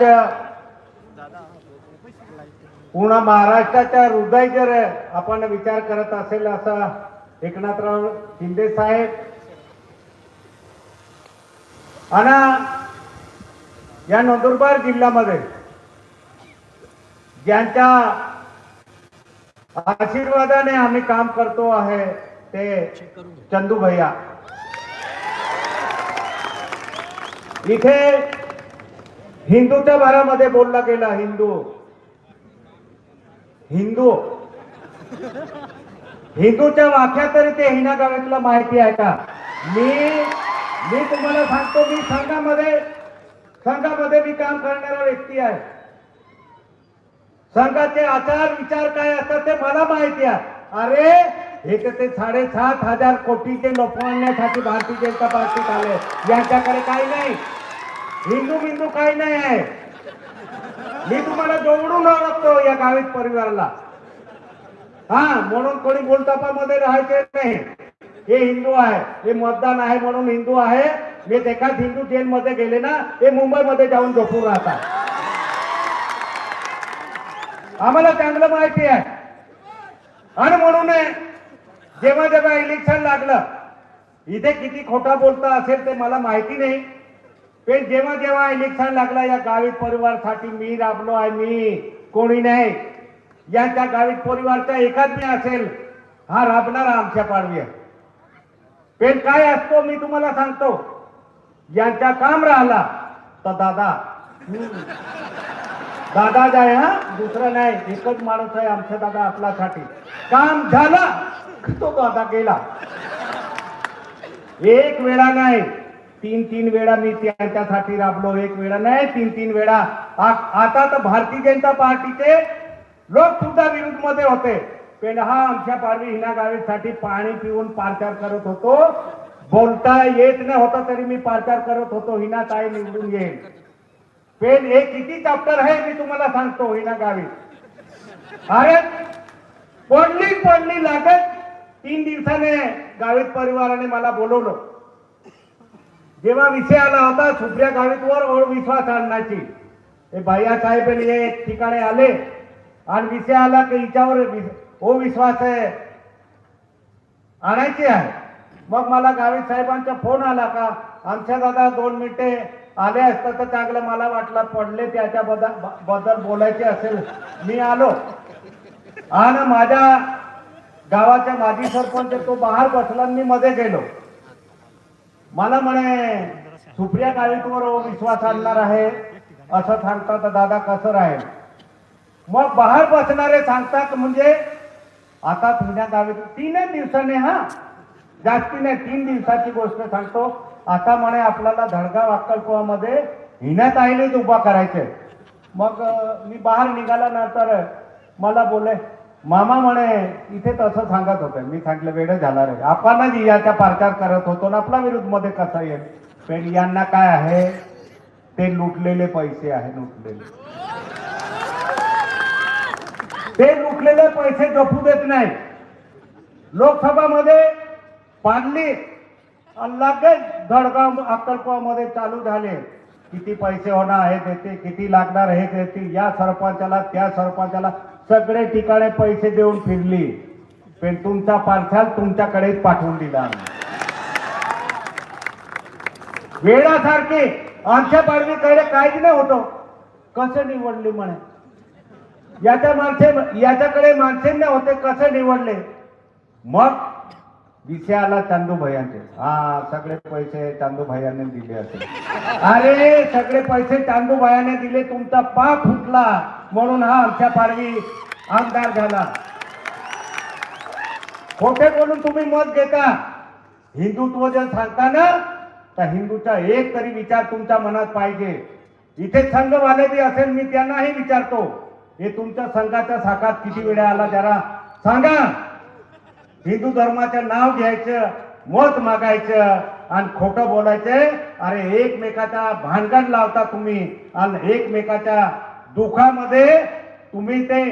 महाराष्ट्राच्या पूर्ण महाराष्ट्राच्या हृदय जर आपण विचार करत असेल असा एकनाथराव शिंदे साहेब. आणि या नंदुरबार जिल्ह्यामध्ये ज्यांच्या आशीर्वादाने आम्ही काम करतो आहे ते चंदू भैया इथे हिंदूच्या भरामध्ये बोलला गेला हिंदू. हिंदू. हिंदूच्या वाक्या तरी ते हिना गावातला माहिती आहे का? मी मी तुम्हाला सांगतो मी संघामध्ये संघामध्ये मी काम करणारा व्यक्ती आहे. संघाचे आचार विचार काय असतात ते मला माहिती आहे. अरे हे तर ते साडेसात हजार कोटीचे लोकमान्यासाठी भारतीय जनता पार्टीत आले यांच्याकडे काही नाही. हिंदू बिंदू काही नाही आहे. मी तुम्हाला जोडून ओळखतो या गावित परिवाराला. हा म्हणून कोणी बोलतापामध्ये राहायचे नाही. हे हिंदू आहे. हे मतदान आहे म्हणून हिंदू आहे. मी एका हिंदू जेलमध्ये गेले ना हे मुंबईमध्ये जाऊन झोपून राहतात. आम्हाला चांगलं माहिती आहे. आणि म्हणून जेव्हा जेव्हा इलेक्शन लागलं इथे किती खोटा बोलता असेल ते मला माहिती नाही. पण जेव्हा जेव्हा इलेक्शन लागला या गावी परिवारसाठी मी राबलो आहे मी कोणी नाही. ज्यांच्या गावी परिवारचा एकाच मी असेल हा राबणारा आमच्या पाडवी आहे. काय असतो मी तुम्हाला सांगतो. यांच्या काम राहिला तर दादा दादा जाय हा? दुसरं नाही एकच माणूस आहे आमच्या दादा आपल्यासाठी. काम झालं तो दादा गेला. एक वेळा नाही तीन तीन वेळा मी त्यांच्यासाठी राबलो एक वेळा नाही तीन तीन वेळा. आता तर भारतीय जनता पार्टीचे लोक सुद्धा विरुद्धमध्ये होते. पण हा आमच्या पारवी हिना गावीसाठी पाणी पिऊन पारचार करत होतो. बोलता येत नाही होता तरी मी पारचार करत होतो. हिना ताई निवडून येईल. पेन हे किती चॅप्टर आहे मी तुम्हाला सांगतो हिना गावी. अरे पडली पडली लागत. तीन दिवसाने गावित परिवाराने मला बोलवलं. जेव्हा विषय आला होता सुप्रिया गावितवर विश्वास आणण्याची. हे भैया साहेब हे एक ठिकाणी आले. आणि विषय आला की हिच्यावर वि- हो विश्वास आहे. आणायची आहे. मग मला गावित साहेबांचा फोन आला का आमच्या दादा दोन मिनिटे आले असतं तर चांगलं मला वाटलं पडले त्याच्या बद्दल बद्दल बोलायचे असेल. मी आलो. आणि माझ्या गावाच्या माजी सरपंच तो बाहेर बसला आणि मी मध्ये गेलो. मला म्हणे सुप्रिया गावितवर विश्वास आणणार आहे. असं सांगतात तर दादा कसं राहील? मग बाहेर बसणारे सांगतात म्हणजे आता तुझ्या गावी तीनच दिवसाने हा? जास्ती नाही तीन दिवसाची गोष्ट सांगतो. आता म्हणे आपल्याला धडगाव अक्कलकुवामध्ये हिण्यात आईनेच उभा करायचे मग मी बाहेर निघाल्यानंतर मला बोले मामा म्हणे इथे तसं सांगत होते. मी सांगितलं वेळ झाला रे. आपण याचा प्रचार करत होतो ना आपला विरुद्धमध्ये कसा येईल? पण यांना काय आहे? ते लुटलेले पैसे आहे लुटलेले. ते लुटलेले पैसे जपू देत नाही लोकसभामध्ये पाडली. लगेच धडगाव अक्कलकोवामध्ये चालू झाले. किती पैसे होणार हे देते किती लागणार हे देते या सरपंचाला त्या सरपंचाला सगळे ठिकाणी पैसे देऊन फिरली. पण तुमचा पार्सल तुमच्याकडेच पाठवून दिला वेळासारखे आमच्या पाडवीकडे काहीच नाही होतो. कसं निवडली म्हणे? याच्या माणसे याच्याकडे माणसे नाही होते कसे निवडले? मग विषय आला चांदू भैयांचे. हा सगळे पैसे चांदू भैयाने दिले असेल. अरे सगळे पैसे चांदू भैयाने दिले तुमचा पाप फुटला. म्हणून हा आमच्या पाडवी आमदार झाला. खोटे बोलून तुम्ही मत घेता. हिंदुत्व जर सांगता ना तर हिंदूचा एक तरी विचार तुमच्या मनात पाहिजे. इथे संघवाले बी असेल मी त्यांनाही विचारतो. हे तुमच्या संघाच्या साखात किती वेळा आला जरा सांगा. हिंदू धर्माचं नाव घ्यायचं मत मागायचं आणि खोटं बोलायचं अरे एकमेकाचा भानगड लावता तुम्ही आणि एकमेकाच्या दुखामध्ये तुम्ही ते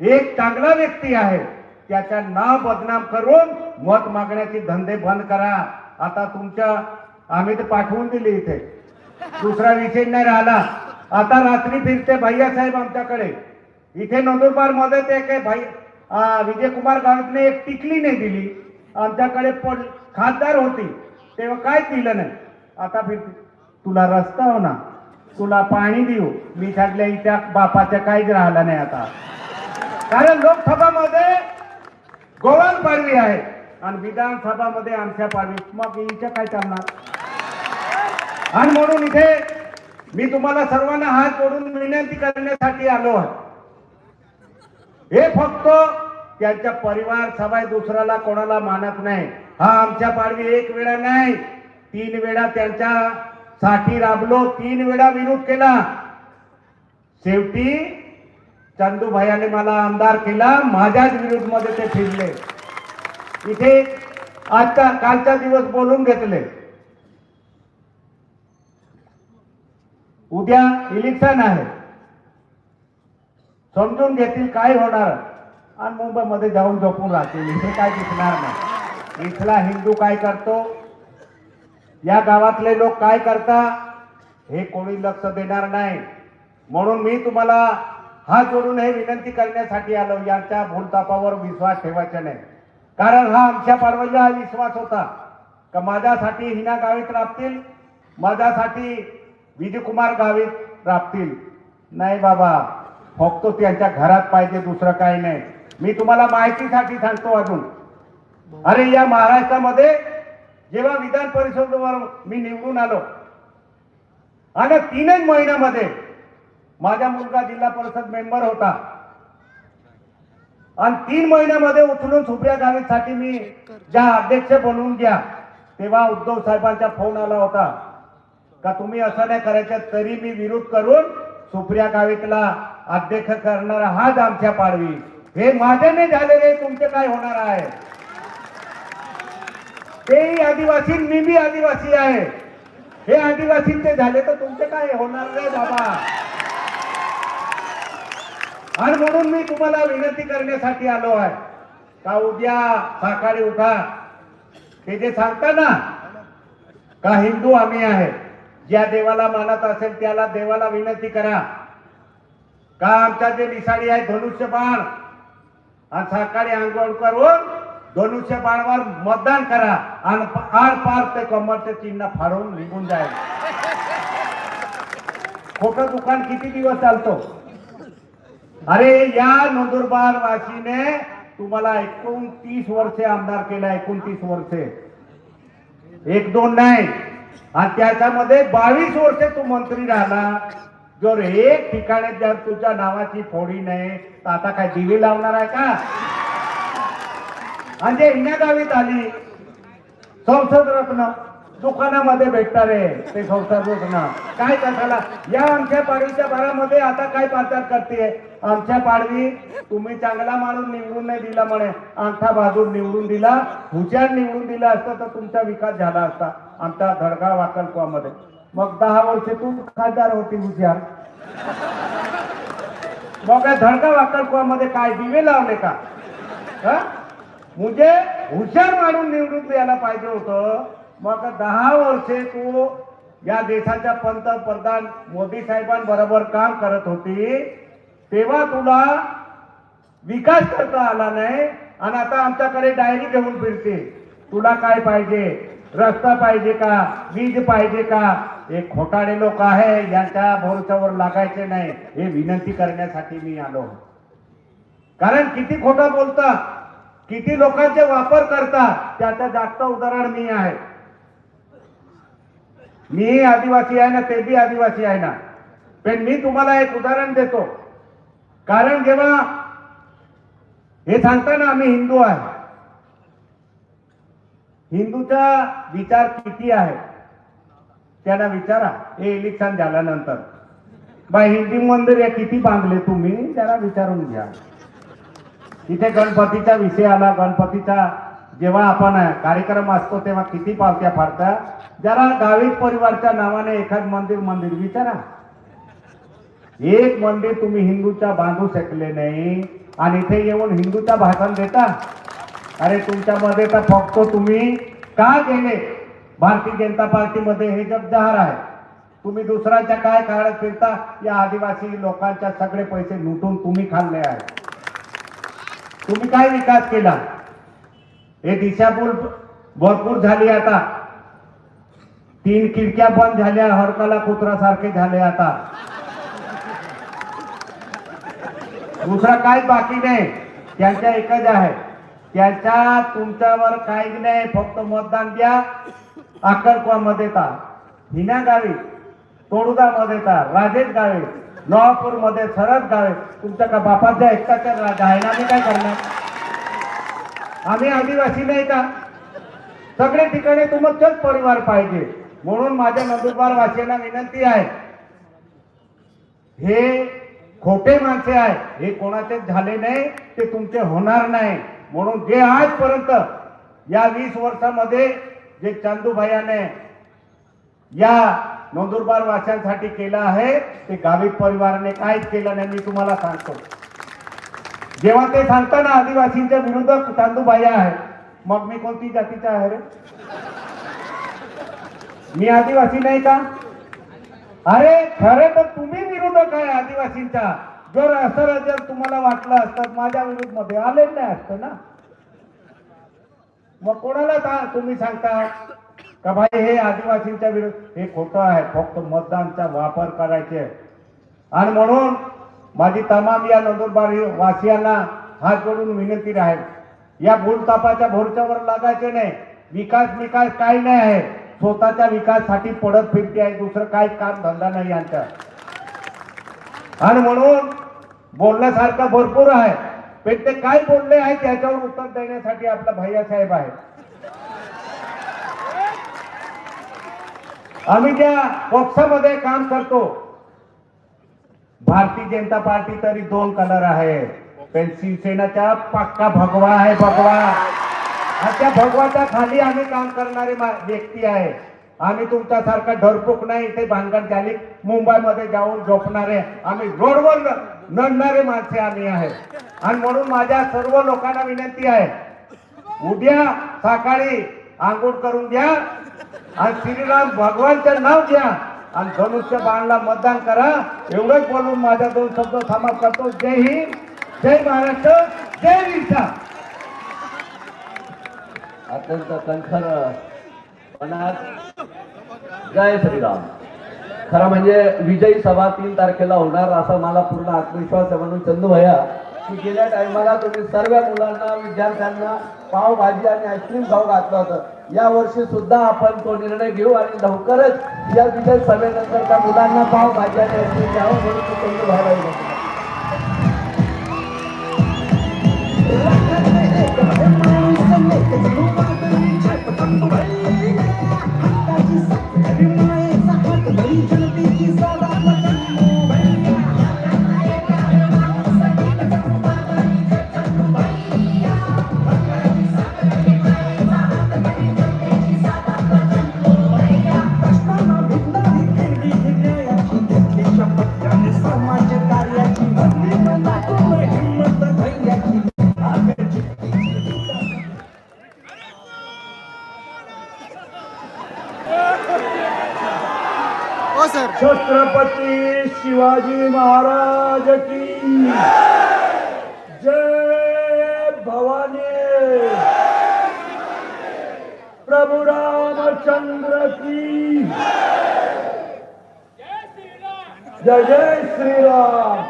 एक चांगला व्यक्ती आहे. त्याच्या नाव बदनाम करून मत मागण्याचे धंदे बंद करा. आता तुमच्या आम्ही ते पाठवून दिले इथे. दुसरा विषय नाही राहिला. आता रात्री फिरते भैया साहेब आमच्याकडे. इथे नंदुरबारमध्ये ते काही भाई विजयकुमार गावितने एक टिकली नाही दिली. आमच्याकडे पण खासदार होती. तेव्हा काय दिलं नाही. आता फिर तुला रस्ता हो ना. तुला पाणी देऊ. मी सगळ्या इथ्या बापाच्या काहीच राहिला नाही आता. कारण लोकसभामध्ये गोवाल पाडवी आहे. आणि विधानसभामध्ये आमच्या पाडवी. मग इथं काय चालणार? आणि म्हणून इथे मी तुम्हाला सर्वांना हात जोडून विनंती करण्यासाठी आलो आहे. हे फक्त त्यांच्या परिवार सभाय दुसऱ्याला कोणाला मानत नाही. हा आमच्या पाडवी एक वेळा नाही तीन वेळा त्यांच्या साठी राबलो तीन वेळा विरोध केला. शेवटी चंदू भायाने मला आमदार केला माझ्याच विरोधमध्ये ते फिरले. इथे आजचा कालचा दिवस बोलून घेतले. उद्या इलेक्शन आहे. समजून घेतील काय होणार. आणि मुंबईमध्ये जाऊन झोपून राहतील. इथे काय दिसणार नाही. इथला हिंदू काय करतो? या गावातले लोक काय करता? हे कोणी लक्ष देणार नाही. म्हणून मी तुम्हाला हा जोडून हे विनंती करण्यासाठी आलो. यांच्या भूलतापावर विश्वास ठेवायचा नाही. कारण हा आमच्या पाडवजा हा विश्वास होता. का माझ्यासाठी हिना गावीत राबतील माझ्यासाठी विजयकुमार गावीत राबतील नाही बाबा. फक्त त्यांच्या घरात पाहिजे दुसरं काही नाही. मी तुम्हाला माहितीसाठी सांगतो अजून. अरे या महाराष्ट्रामध्ये जेव्हा विधान परिषदेवर मी निवडून आलो आणि तीनच महिन्यामध्ये माझा मुलगा जिल्हा परिषद मेंबर होता. आणि तीन महिन्यामध्ये उचलून सुप्रिया गावीसाठी मी ज्या अध्यक्ष बनवून घ्या तेव्हा उद्धव साहेबांचा फोन आला होता. का तुम्ही असं नाही करायचं तरी मी विरोध करून सुप्रिया गावितला अध्यक्ष करणारा हाच आमच्या पाडवी. हे माझ्याने झालेले तुमचे काय होणार आहे? तेही आदिवासी मी बी आदिवासी आहे. हे आदिवासींचे झाले तर तुमचे काय होणार नाही बाबा? आणि म्हणून मी तुम्हाला विनंती करण्यासाठी आलो आहे. का उद्या सकाळी उठा. ते जे सांगता ना का हिंदू आम्ही आहे ज्या देवाला मानत असेल त्याला देवाला विनंती करा. का आमच्या जे निसाडी आहे धनुष्य बाण आणि सकाळी आंघोळ करून धनुष्य बाळवर मतदान करा आणि आर पार ते कमरचे चिन्ह फाडून निघून जाईल. खोटं दुकान किती दिवस चालतो? अरे या नंदुरबार वासीने तुम्हाला एकोणतीस वर्षे आमदार केला एकोणतीस वर्षे. एक दोन नाही. आणि त्याच्यामध्ये बावीस वर्षे तू मंत्री राहिला जर एक ठिकाणी जर तुझ्या नावाची फोडी नाही तर आता काय दिवी लावणार आहे का? आणि जे हिना गावीत आली संसद रत्न दुकानामध्ये भेटणारे ते संसद रत्न. काय कशाला? या आमच्या पाडवीच्या भरामध्ये आता काय प्रचार करते? आमच्या पाडवी तुम्ही चांगला माणूस निवडून नाही दिला म्हणे. अंगठा बहादूर निवडून दिला हुशार निवडून दिला असतं तर तुमचा विकास झाला असता. आमच्या धडगाव अक्कलकुवामध्ये मग दहा वर्षे तू खासदार होती हुशार मग धडका वाकड अक्कलकुवामध्ये काय दिवे लावले का? हा? म्हणजे हुशार माणून निवडून यायला पाहिजे होतं. मग दहा वर्षे तू या देशाच्या पंतप्रधान मोदी साहेबांबरोबर काम करत होती. तेव्हा तुला विकास करता आला नाही. आणि आता आमच्याकडे डायरी घेऊन फिरते. तुला काय पाहिजे? रस्ता पाहिजे का? वीज पाहिजे का? हे खोटाडे लोक आहे यांच्या भरोशावर लागायचे नाही. हे विनंती करण्यासाठी मी आलो. कारण किती खोटं बोलता किती लोकांचे वापर करता त्याचं जास्त उदाहरण मी आहे. मी आदिवासी आहे ना ते बी आदिवासी आहे ना. पण मी तुम्हाला एक उदाहरण देतो. कारण जेव्हा हे सांगता ना आम्ही हिंदू आहे हिंदूचा विचार किती आहे? त्यांना विचारा. हे इलेक्शन झाल्यानंतर. बाय हिंदी मंदिर या किती बांधले तुम्ही? त्याला विचारून घ्या. इथे गणपतीचा विषय आला. गणपतीचा जेव्हा आपण कार्यक्रम असतो तेव्हा किती पावत्या फाडता जरा गावित परिवारच्या नावाने एखाद मंदिर मंदिर विचारा. एक मंदिर तुम्ही हिंदूचा बांधू शकले नाही आणि इथे येऊन हिंदूचा भाषण देता. अरे तुमच्यामध्ये तर फक्त तुम्ही का गेले? भारतीय जनता पार्टीमध्ये हे जग आहे. तुम्ही दुसऱ्याच्या काय काळात फिरता? या आदिवासी लोकांच्या सगळे पैसे लुटून तुम्ही खाल्ले आहे तुम्ही काय विकास केला? हे दिशाभूल भरपूर झाली आता. तीन खिडक्या बंद झाल्या हरकाला कुत्रासारखे झाले आता. दुसरा काय बाकी नाही. त्यांच्या एकच आहे. त्याच्या तुमच्यावर काही नाही फक्त मतदान द्या. अक्कलकुवा मध्ये ता हिना गावी तोडुदा मध्ये ता राजेश गावे लोहापूरमध्ये सरत गावे. तुमच्या का बापाच्या एकटाच्या राजा ना आम्ही काय करणार? आम्ही आदिवासी नाही का? सगळे ठिकाणी तुमचंच परिवार पाहिजे. म्हणून माझ्या नंदुरबार वासियांना विनंती आहे. हे खोटे माणसे आहे हे कोणाचे झाले नाही ते तुमचे होणार नाही. म्हणून जे आजपर्यंत या वीस वर्षामध्ये जे चांदूभायाने या नंदुरबार वाशांसाठी केलं आहे ते गावी परिवाराने काहीच केलं नाही मी तुम्हाला सांगतो. जेव्हा ते सांगताना आदिवासींच्या विरुद्ध चांदूभाया आहे मग मी कोणती जातीचा आहे रे? मी आदिवासी नाही का? अरे खरे तर तुम्ही विरोधक आहे आदिवासींचा? जर असं जर तुम्हाला वाटलं असतं माझ्या विरुद्धमध्ये आले नाही असतं ना? मग कोणाला तुम्ही सांगता का भाई हे आदिवासींच्या विरुद्ध हे खोटं आहे फक्त मतदानचा वापर करायचे. आणि म्हणून माझी तमाम या नंदुरबार वासियांना हात जोडून विनंती राहील या भूलतापाच्या भोरच्यावर लागायचे नाही. विकास विकास काही नाही आहे. स्वतःच्या विकासासाठी पडत फिरते आहे. दुसरं काही काम धंदा नाही यांचा आणि म्हणून बोलण्यासारखं भरपूर आहे. पण ते काय बोलले आहे त्याच्यावर उत्तर देण्यासाठी आपला भैया साहेब आहे आम्ही ज्या पक्षामध्ये काम करतो. भारतीय जनता पार्टी तरी दोन कलर आहे. पण शिवसेनाचा पक्का भगवा आहे भगवा. आणि त्या भगवाच्या खाली आम्ही काम करणारे व्यक्ती आहे. आम्ही तुमच्यासारखा ढरपूक नाही ते भानगड झाली मुंबईमध्ये जाऊन झोपणारे. आम्ही रोडवर नडणारे माणसे आम्ही आहे. आणि म्हणून माझ्या सर्व लोकांना विनंती आहे उद्या सकाळी आंघोळ करून घ्या आणि श्रीराम भगवानचं नाव घ्या आणि धनुष्य बाणला मतदान करा. एवढंच बोलून माझ्या दोन शब्द समाप्त करतो. जय हिंद जय महाराष्ट्र जय विसा अत्यंत कणखर जय श्रीराम. खरं म्हणजे विजयी सभा तीन तारखेला होणार असा मला पूर्ण आत्मविश्वास आहे म्हणून चंदू भैया की गेल्या टायमाला तुम्ही सर्व मुलांना विद्यार्थ्यांना पावभाजी आणि आईस्क्रीम खाऊ घातलं होतं. या वर्षी सुद्धा आपण तो निर्णय घेऊ आणि लवकरच या विजय सभेनंतर त्या मुलांना पावभाजी आणि आईस्क्रीम द्यावं म्हणून मी चंदू भाईला विनंती करतो. I'm हो सर. छत्रपती शिवाजी महाराज की जय भवानी. प्रभु रामचंद्र की जय जय श्रीराम.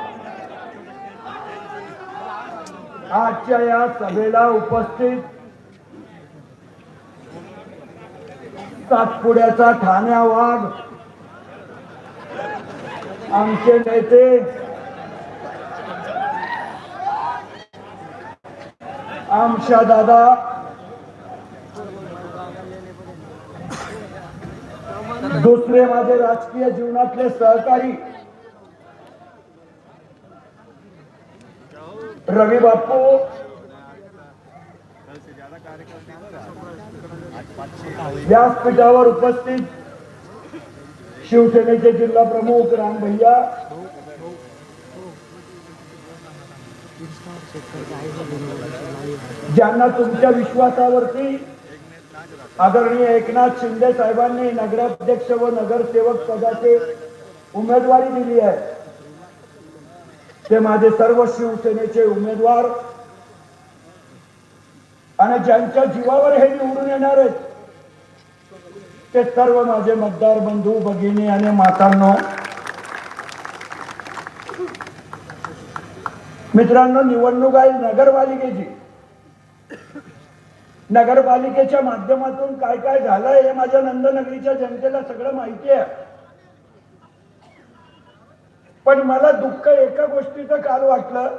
आजच्या या सभेला उपस्थित सातपुड्याचा ठाण्या वाघ आमचे नेते. आमच्या दादा. दुसरे माझे राजकीय जीवनातले सहकारी. रवी बापू व्यासपीठावर उपस्थित शिवसेनेचे जिल्हा प्रमुख राम भैया ज्यांना तुमच्या विश्वासावरती आदरणीय एकनाथ शिंदे साहेबांनी नगराध्यक्ष व नगरसेवक पदाचे उमेदवारी दिली आहे. ते माझे सर्व शिवसेनेचे उमेदवार. आणि ज्यांच्या जीवावर हे निवडून येणार आहेत ते सर्व माझे मतदार बंधू भगिनी आणि मातांनो मित्रांनो निवडणूक आहे नगरपालिकेची. नगरपालिकेच्या माध्यमातून काय काय झालंय हे माझ्या नंदनगरीच्या जनतेला सगळं माहिती आहे. पण मला दुःख एका गोष्टीचं काल वाटलं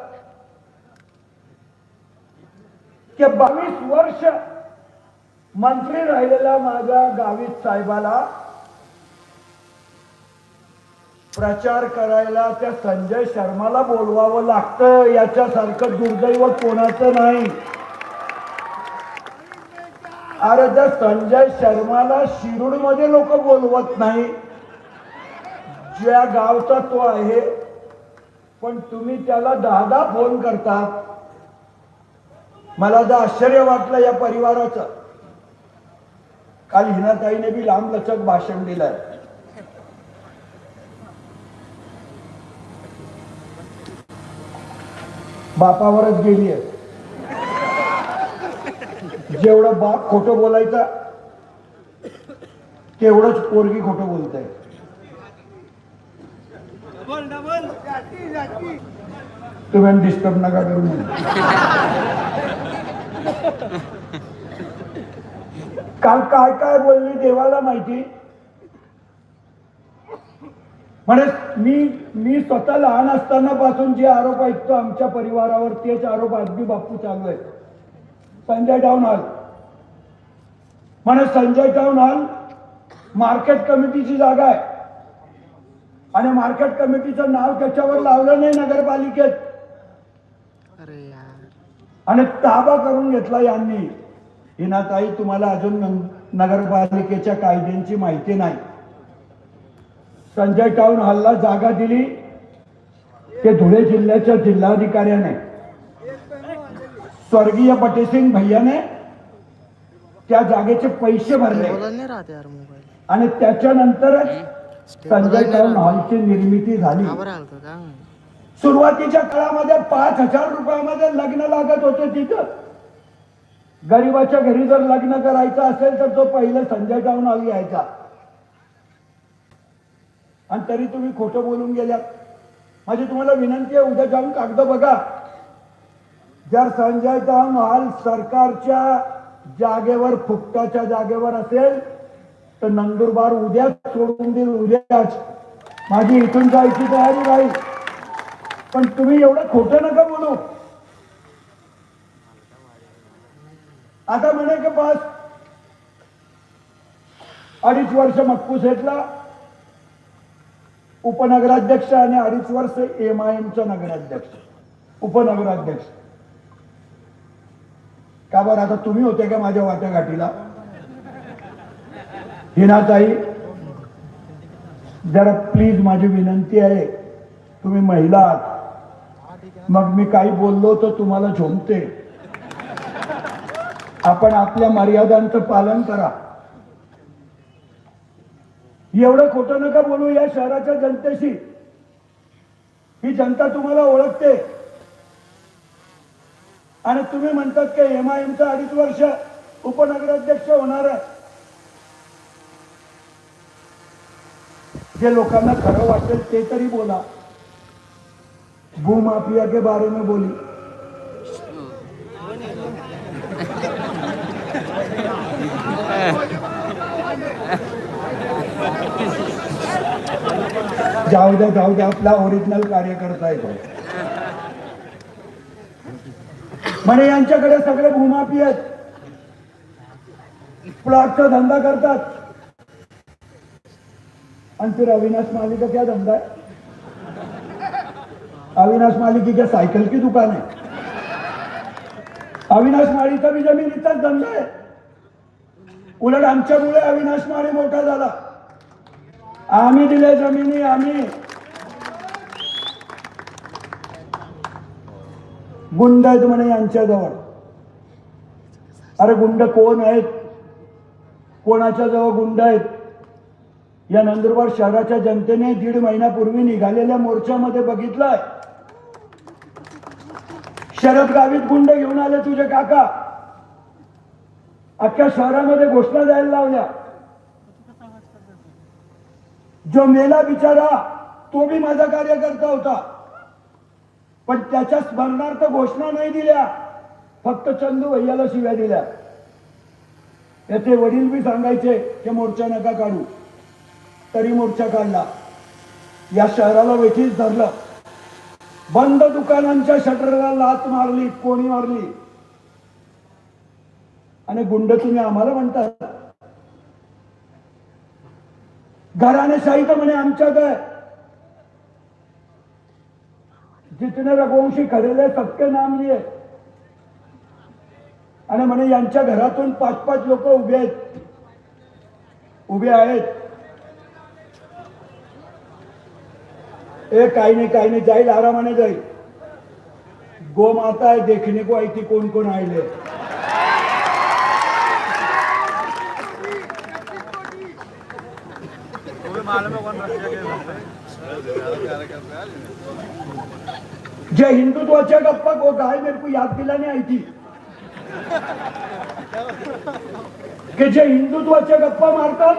की बावीस वर्ष मंत्री राहिलेल्या माझ्या गावीत साहेबाला प्रचार करायला त्या संजय शर्माला बोलवावं लागतं याच्यासारखं दुर्दैव कोणाचं नाही. अरे त्या संजय शर्माला शिरूडमध्ये लोक बोलवत नाही. ज्या गावचा तो आहे पण तुम्ही त्याला दहा फोन करता मला तर आश्चर्य वाटलं या परिवाराचं. काल हिनाताईने बी लांब लचक भाषण दिलंय. बापावरच गेली आहे जेवढं बाप खोटं बोलायचं तेवढंच पोरगी खोटं बोलत आहे तुम्ही डिस्टर्ब नका करू. काल काय काय बोलली देवाला माहिती? म्हणे मी मी स्वतः लहान असताना पासून जे आरोप ऐकतो आमच्या परिवारावर तेच आरोप अगदी बापू चालू आहे संजय टाऊन हॉल म्हणे संजय टाऊन हॉल मार्केट कमिटीची जागा आहे. आणि मार्केट कमिटीचं नाव त्याच्यावर लावलं नाही नगरपालिकेत. अरे यार. आणि ताबा करून घेतला यांनी. हिनाताई तुम्हाला अजून नग- नगरपालिकेच्या कायद्यांची माहिती नाही. संजय टाऊन हॉलला जागा दिली. ते धुळे जिल्ह्याच्या जिल्हाधिकाऱ्याने. स्वर्गीय पटेसिंग भैयाने त्या जागेचे पैसे भरले. आणि त्याच्यानंतरच संजय टाऊन हॉलची निर्मिती झाली. सुरुवातीच्या काळामध्ये पाच हजार रुपयामध्ये लग्न लागत होते तिथं. गरीबाच्या घरी जर लग्न करायचं असेल तर तो पहिलं संजय टाऊन हॉल यायचा. आणि तरी तुम्ही खोटं बोलून गेल्यात. माझी तुम्हाला विनंती आहे उद्या जाऊन कागद बघा. जर संजय टाऊन हाल सरकारच्या जागेवर फुकटाच्या जागेवर असेल तर नंदुरबार उद्याच सोडून देईल उद्याच. माझी इथून जायची तयारी राहील पण तुम्ही एवढं खोटं नका बोलू. आता म्हणे की बस. अडीच वर्ष मक्कू सेटला. उपनगराध्यक्ष आणि अडीच वर्ष एम आय एमचा नगराध्यक्ष. उपनगराध्यक्ष. का बरं आता तुम्ही होते का माझ्या वाटाघाटीला हिनाताई जरा प्लीज माझी विनंती आहे. तुम्ही महिला आहात. मग मी काही बोललो तर तुम्हाला झोमते आपण आपल्या मर्यादांचं पालन करा. एवढं खोटं नका बोलू या शहराच्या जनतेशी. ही जनता तुम्हाला ओळखते. आणि तुम्ही म्हणतात की एम आय एमचं अडीच वर्ष उपनगराध्यक्ष होणार आहे. जे लोकांना खरं वाटेल ते तरी बोला. भूमाफिया के बारे में बोली. जाऊ द्या जाऊ द्या आपला ओरिजिनल कार्यकर्ता येतो म्हणे यांच्याकडे सगळे भूमापी आहेत. प्लॉटचा धंदा करतात. आणि फिर अविनाश मालिका क्या धंदा है अविनाश मालिकी क्या साइकिल की दुकान है अविनाश माळीचा बी जमिनीचाच धंदा आहे. उलट आमच्यामुळे अविनाश माळी मोठा झाला. आम्ही दिल्या जमिनी आम्ही. गुंड आहेत म्हणे यांच्याजवळ. अरे गुंड कोण आहेत? कोणाच्या जवळ गुंड आहेत? या नंदुरबार शहराच्या जनतेने दीड महिन्यापूर्वी निघालेल्या मोर्चामध्ये बघितलंय. शरद गावीत गुंड घेऊन आले तुझे काका. अख्ख्या शहरामध्ये घोषणा द्यायला लावल्या. जो मेला बिचारा तो बी माझा कार्यकर्ता होता. पण त्याच्या स्मरणार्थ घोषणा नाही दिल्या. फक्त चंदू भैयाला शिव्या दिल्या. याचे वडील बी सांगायचे की मोर्चा नका काढू. तरी मोर्चा काढला. या शहराला वेठीच धरलं. बंद दुकानांच्या शटरला लात मारली कोणी मारली? आणि गुंड तुम्ही आम्हाला म्हणतात. घराणेशाही तर म्हणे आमच्यात आहे जितने रघुवंशी खरेले सबके नाम लिए. आणि म्हणे यांच्या घरातून पाच पाच लोक उभे आहेत. उभे आहेत. ए काही नाही काही नाही जाईल आरामाने जाईल. गोमाता आहे देखणे को ऐकी कोण कोण आयले. जे जय हिंदुत्वाच्या गप्पा वो गाय मेरे को याद दिलाने आई थी। की जे हिंदुत्वाच्या गप्पा मारतात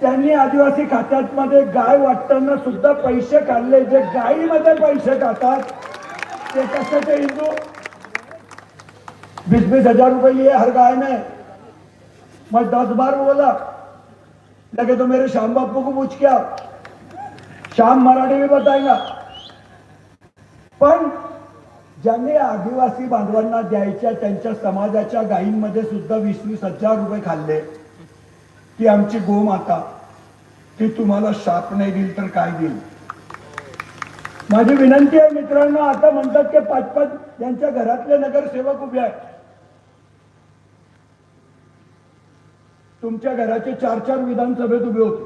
त्यांनी आदिवासी खात्यात मध्ये गाय वाटताना सुद्धा पैसे काढले. जे गायीमध्ये पैसे खातात ते कशाचे हिंदू? बीस बीस हजार रुपये हर गाय में। मैं दस बार बोला लगे तो मेरे श्याम बापू को पूछ क्या श्याम मराठी में बताएगा। पण ज्यांनी आदिवासी बांधवांना द्यायच्या त्यांच्या समाजाच्या गायींमध्ये सुद्धा वीस वीस हजार रुपये खाल्ले ती आमची गोमाता. ती तुम्हाला शाप नाही देईल तर काय देईल? माझी विनंती आहे मित्रांनो आता म्हणतात की पाच पाच यांच्या घरातले नगरसेवक उभे आहेत. तुमच्या घराचे चार चार विधानसभेत उभे होते.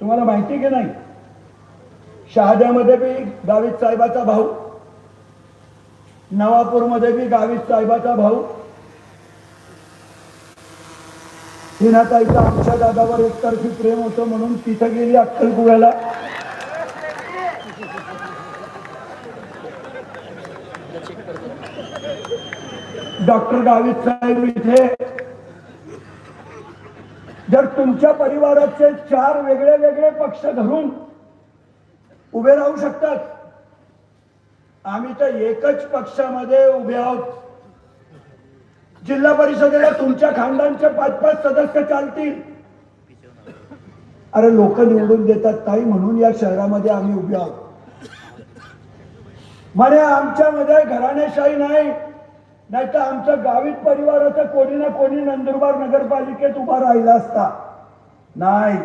तुम्हाला माहिती की नाही? शहाद्यामध्ये बी गावित साहेबाचा भाऊ नवापूरमध्ये बी गावित साहेबाचा भाऊ हिनाताईचं आमच्या दादावर एकतर्फी प्रेम होतं म्हणून तिथं गेली अक्कलकुव्याला. डॉक्टर गावित साहेब इथे जर तुमच्या परिवाराचे चार वेगळे वेगळे पक्ष धरून उभे राहू शकतात आम्ही तर एकच पक्षामध्ये उभे आहोत. जिल्हा परिषदेला तुमच्या खानदानचे पाच पाच सदस्य चालतील. अरे लोक निवडून देतात ताई म्हणून या शहरामध्ये आम्ही उभे आहोत. म्हणे आमच्यामध्ये घराणेशाही नाही. नाही तर गावीत गावित परिवाराचं कोणी ना कोणी नंदुरबार नगरपालिकेत उभा राहिला असता. नाही.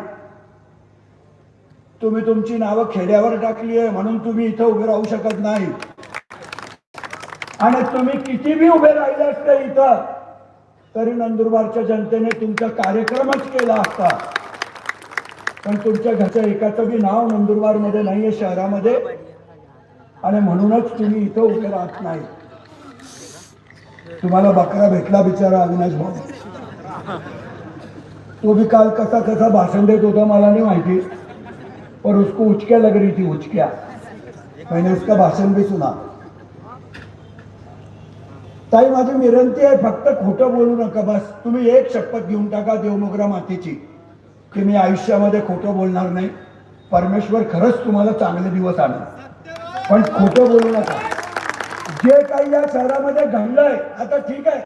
तुम्ही तुमची नावं खेड्यावर टाकली आहे म्हणून तुम्ही इथं उभे राहू शकत नाही. आणि तुम्ही किती बी उभे राहिले असते इथं तरी नंदुरबारच्या जनतेने तुमचा कार्यक्रमच केला असता. पण तुमच्या घरच्या एकाचं बी नाव नंदुरबारमध्ये नाहीये शहरामध्ये. आणि म्हणूनच तुम्ही इथं उभे राहत नाही. तुम्हाला बकरा भेटला बिचारा अविनाश भाऊ. तो भी काल कसा कसा भाषण देत होता मला नाही माहिती पर उसको उचक्या लग रही थी उचक्या. मैंने उसका भाषण भी सुना. ताई माझी विनंती आहे फक्त खोटं बोलू नका बस. तुम्ही एक शपथ घेऊन टाका देवमोगरा मातेची की मी आयुष्यामध्ये खोटं बोलणार नाही. परमेश्वर खरंच तुम्हाला चांगले दिवस आणेल. पण खोटं बोलू नका. जे काही या शहरामध्ये घडलंय आता ठीक आहे.